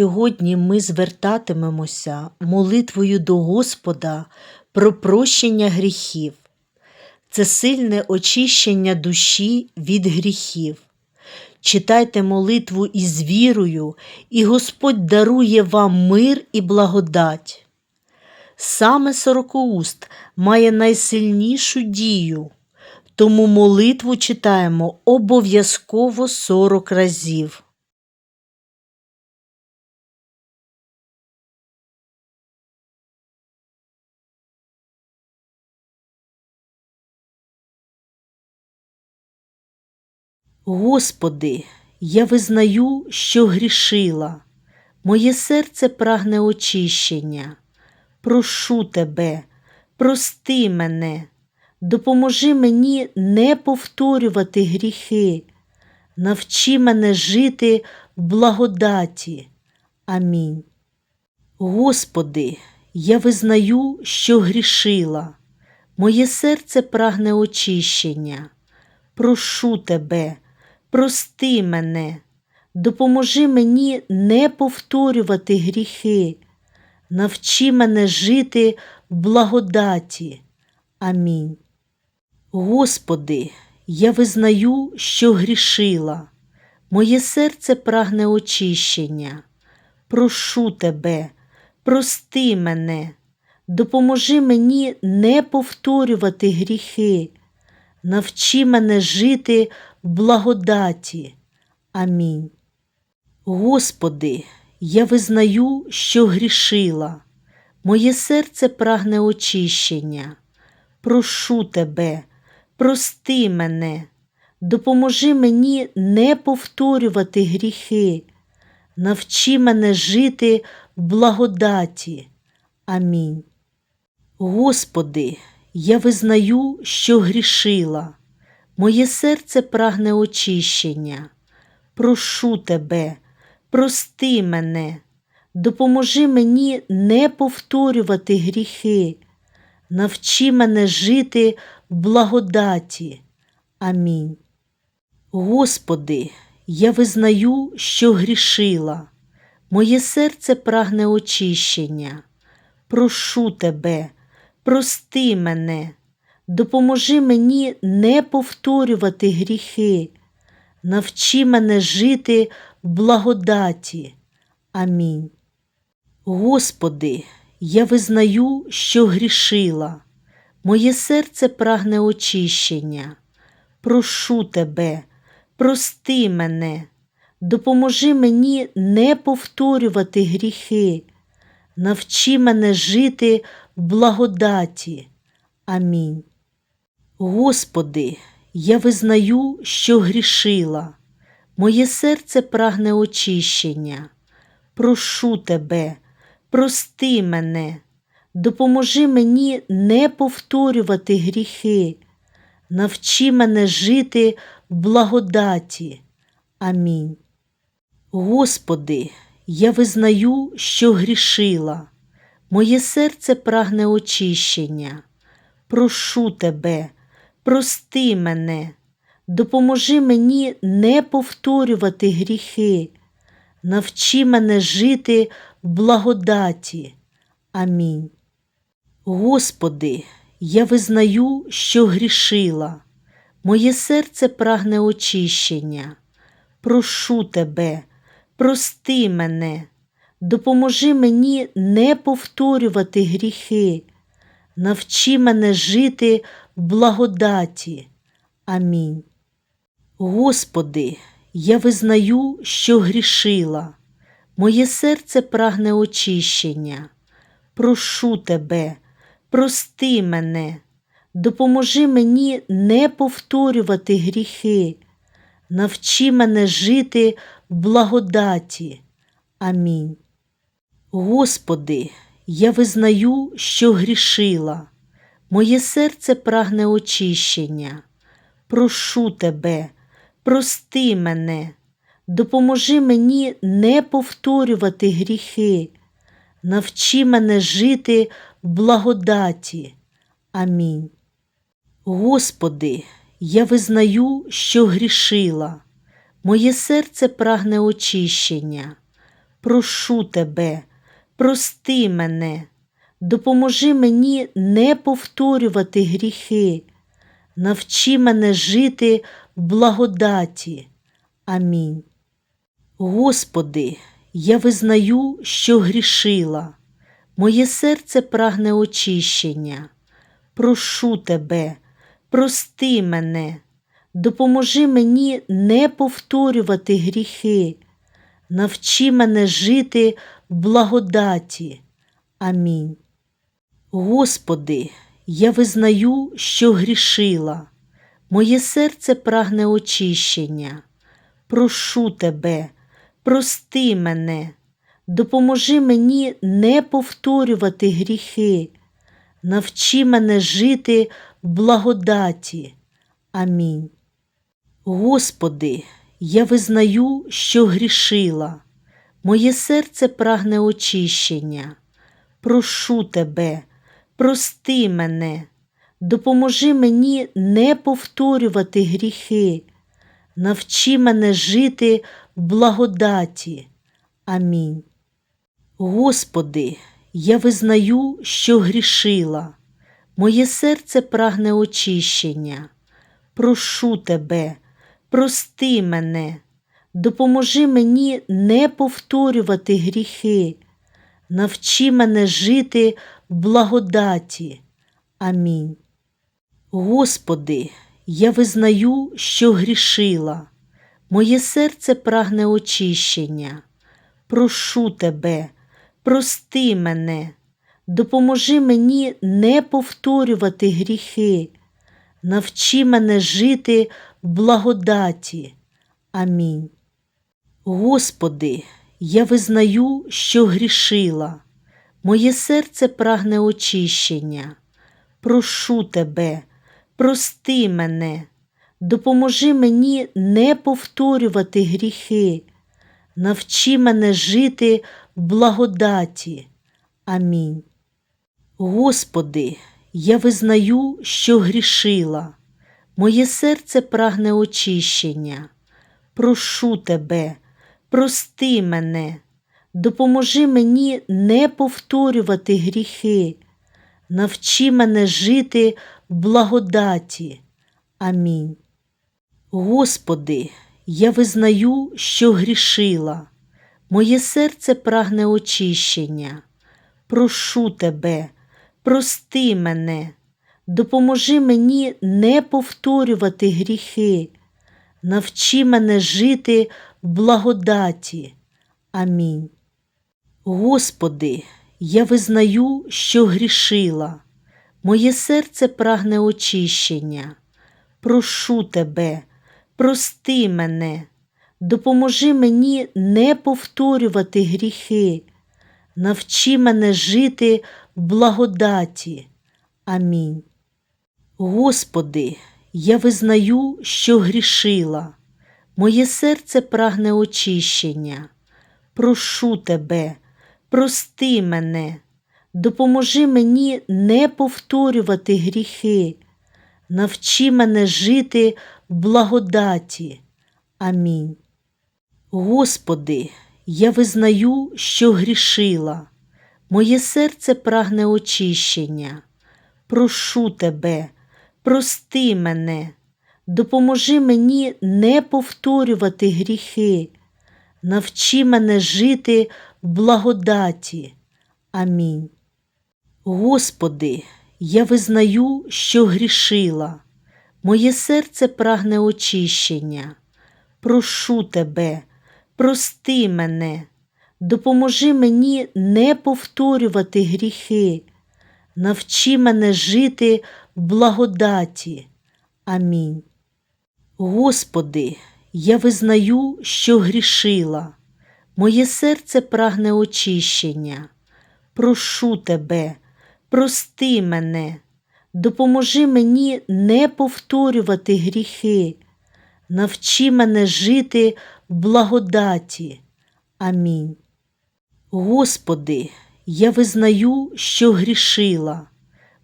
Сьогодні ми звертатимемося молитвою до Господа про прощення гріхів. Це сильне очищення душі від гріхів. Читайте молитву із вірою, і Господь дарує вам мир і благодать. Саме сорокоуст має найсильнішу дію, тому молитву читаємо обов'язково сорок разів. Господи, я визнаю, що грішила, моє серце прагне очищення. Прошу Тебе, прости мене, допоможи мені не повторювати гріхи, навчи мене жити в благодаті. Амінь. Господи, я визнаю, що грішила, моє серце прагне очищення. Прошу Тебе, прости мене, допоможи мені не повторювати гріхи, навчи мене жити в благодаті. Амінь. Господи, я визнаю, що грішила, моє серце прагне очищення. Прошу Тебе, прости мене, допоможи мені не повторювати гріхи, навчи мене жити в благодаті. Амінь. Господи, я визнаю, що грішила, моє серце прагне очищення. Прошу Тебе, прости мене, допоможи мені не повторювати гріхи, навчи мене жити в благодаті. Амінь. Господи, я визнаю, що грішила, моє серце прагне очищення. Прошу Тебе, прости мене, допоможи мені не повторювати гріхи, навчи мене жити в благодаті. Амінь. Господи, я визнаю, що грішила, моє серце прагне очищення. Прошу Тебе, прости мене, допоможи мені не повторювати гріхи, навчи мене жити в благодаті. Амінь. Господи, я визнаю, що грішила, моє серце прагне очищення. Прошу Тебе, прости мене, допоможи мені не повторювати гріхи, навчи мене жити благодаті. Амінь. Господи, я визнаю, що грішила, моє серце прагне очищення. Прошу Тебе, прости мене, допоможи мені не повторювати гріхи, навчи мене жити в благодаті. Амінь. Господи, я визнаю, що грішила, моє серце прагне очищення. Прошу Тебе, прости мене, допоможи мені не повторювати гріхи, навчи мене жити в благодаті. Амінь. Господи, я визнаю, що грішила, моє серце прагне очищення. Прошу Тебе, прости мене, допоможи мені не повторювати гріхи, навчи мене жити в благодаті. Амінь. Господи, я визнаю, що грішила, моє серце прагне очищення. Прошу Тебе, прости мене, допоможи мені не повторювати гріхи, навчи мене жити в благодаті. Амінь. Господи, я визнаю, що грішила, моє серце прагне очищення. Прошу Тебе, прости мене, допоможи мені не повторювати гріхи, навчи мене жити в благодаті. Амінь. Господи, я визнаю, що грішила, моє серце прагне очищення. прошу тебе, прости мене, допоможи мені не повторювати гріхи, навчи мене жити в благодаті. Амінь. Господи, я визнаю, що грішила, моє серце прагне очищення. Прошу тебе, прости мене, допоможи мені не повторювати гріхи, навчи мене жити благодаті. Амінь. Господи, я визнаю, що грішила, моє серце прагне очищення. Прошу тебе, прости мене, допоможи мені не повторювати гріхи, навчи мене жити в благодаті. Амінь. Господи, я визнаю, що грішила, моє серце прагне очищення. Прошу тебе, прости мене, допоможи мені не повторювати гріхи, навчи мене жити в благодаті. Амінь. Господи, я визнаю, що грішила, моє серце прагне очищення. Прошу тебе, прости мене, допоможи мені не повторювати гріхи, навчи мене жити в благодаті. Амінь. Господи, я визнаю, що грішила, моє серце прагне очищення. Прошу тебе, прости мене, допоможи мені не повторювати гріхи, навчи мене жити в благодаті. Амінь. Господи, я визнаю, що грішила, моє серце прагне очищення. Прошу тебе, прости мене, допоможи мені не повторювати гріхи, навчи мене жити в благодаті. Амінь. Господи, я визнаю, що грішила, моє серце прагне очищення. Прошу тебе, прости мене, допоможи мені не повторювати гріхи, навчи мене жити в благодаті. Амінь. Господи, я визнаю, що грішила, моє серце прагне очищення. Прошу тебе, прости мене, допоможи мені не повторювати гріхи, навчи мене жити благодаті. Амінь. Господи, я визнаю, що грішила, моє серце прагне очищення. Прошу тебе, прости мене, допоможи мені не повторювати гріхи, навчи мене жити в благодаті. Амінь. Господи, я визнаю, що грішила, моє серце прагне очищення. Прошу тебе, прости мене, допоможи мені не повторювати гріхи, навчи мене жити в благодаті. Амінь. Господи, я визнаю, що грішила, моє серце прагне очищення. Прошу тебе, прости мене, допоможи мені не повторювати гріхи, навчи мене жити в благодаті. Амінь. Господи, я визнаю, що грішила, моє серце прагне очищення. Прошу тебе, прости мене, допоможи мені не повторювати гріхи, навчи мене жити в благодаті. Амінь. Господи, я визнаю, що грішила, моє серце прагне очищення. Прошу тебе, прости мене, допоможи мені не повторювати гріхи, навчи мене жити в благодаті. Амінь. Господи, я визнаю, що грішила,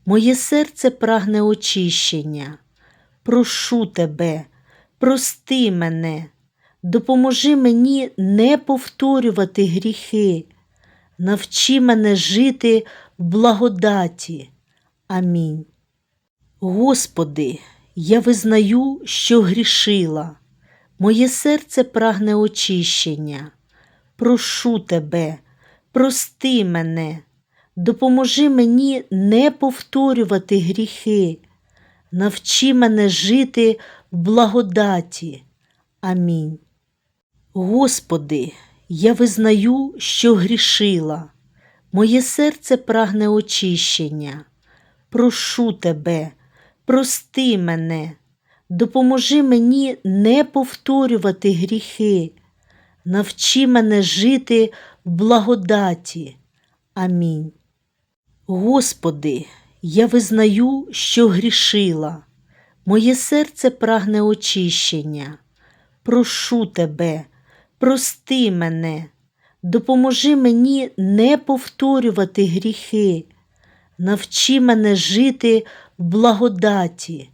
моє серце прагне очищення. Прошу тебе, прости мене, допоможи мені не повторювати гріхи, навчи мене жити в благодаті. Амінь. Господи, я визнаю, що грішила, моє серце прагне очищення. Прошу Тебе, прости мене, допоможи мені не повторювати гріхи, навчи мене жити благодаті. Амінь. Господи, я визнаю, що грішила, моє серце прагне очищення. Прошу Тебе, прости мене, допоможи мені не повторювати гріхи, навчи мене жити в благодаті. Амінь. Господи, я визнаю, що грішила, моє серце прагне очищення. Прошу Тебе, прости мене, допоможи мені не повторювати гріхи, навчи мене жити в благодаті.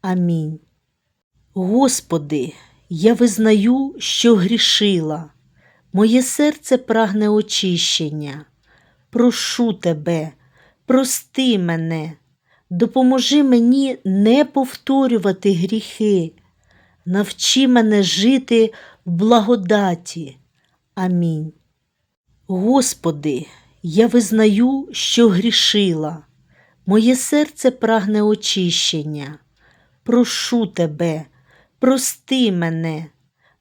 Амінь. Господи, я визнаю, що грішила, моє серце прагне очищення. Прошу Тебе, прости мене, допоможи мені не повторювати гріхи, навчи мене жити в благодаті. Амінь. Господи, я визнаю, що грішила, моє серце прагне очищення. Прошу Тебе, прости мене,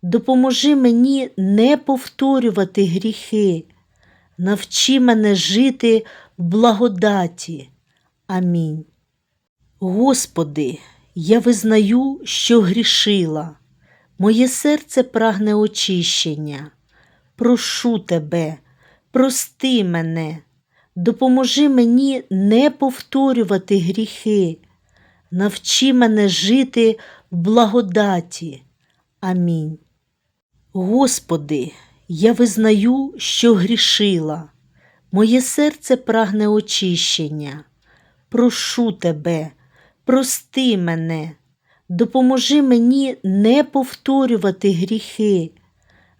допоможи мені не повторювати гріхи, навчи мене жити в благодаті. Амінь. Господи, я визнаю, що грішила, моє серце прагне очищення. Прошу Тебе, прости мене, допоможи мені не повторювати гріхи, навчи мене жити в благодаті. Амінь. Господи, я визнаю, що грішила, моє серце прагне очищення. Прошу Тебе, прости мене, допоможи мені не повторювати гріхи,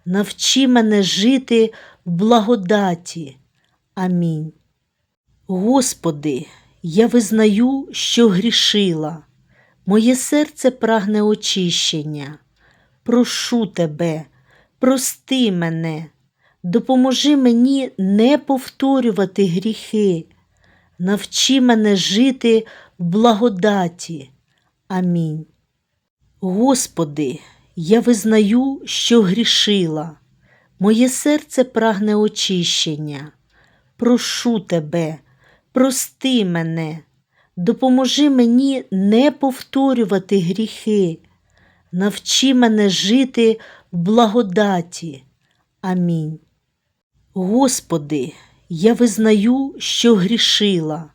навчи мене жити в благодаті. Амінь. Господи, я визнаю, що грішила, моє серце прагне очищення. Прошу Тебе, прости мене, допоможи мені не повторювати гріхи, навчи мене жити благодаті. Амінь. Господи, я визнаю, що грішила, моє серце прагне очищення. Прошу Тебе, прости мене, допоможи мені не повторювати гріхи, навчи мене жити в благодаті. Амінь. Господи, я визнаю, що грішила,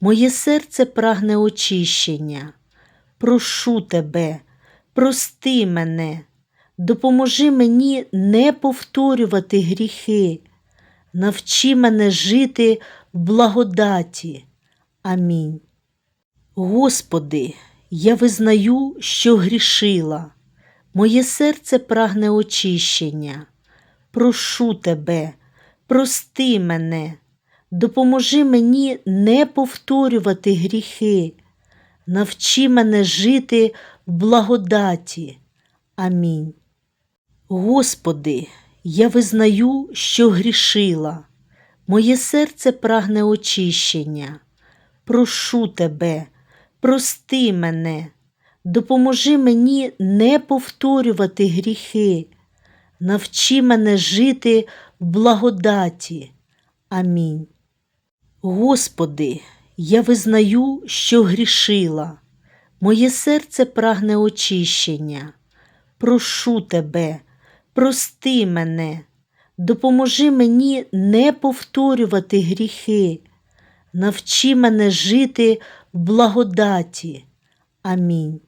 моє серце прагне очищення. Прошу Тебе, прости мене, допоможи мені не повторювати гріхи, навчи мене жити в благодаті. Амінь. Господи, я визнаю, що грішила, моє серце прагне очищення. Прошу Тебе, прости мене, допоможи мені не повторювати гріхи, навчи мене жити в благодаті. Амінь. Господи, я визнаю, що грішила, моє серце прагне очищення. Прошу Тебе, прости мене, допоможи мені не повторювати гріхи, навчи мене жити в благодаті. Амінь. Господи, я визнаю, що грішила, моє серце прагне очищення. Прошу Тебе, прости мене, допоможи мені не повторювати гріхи, навчи мене жити в благодаті. Амінь.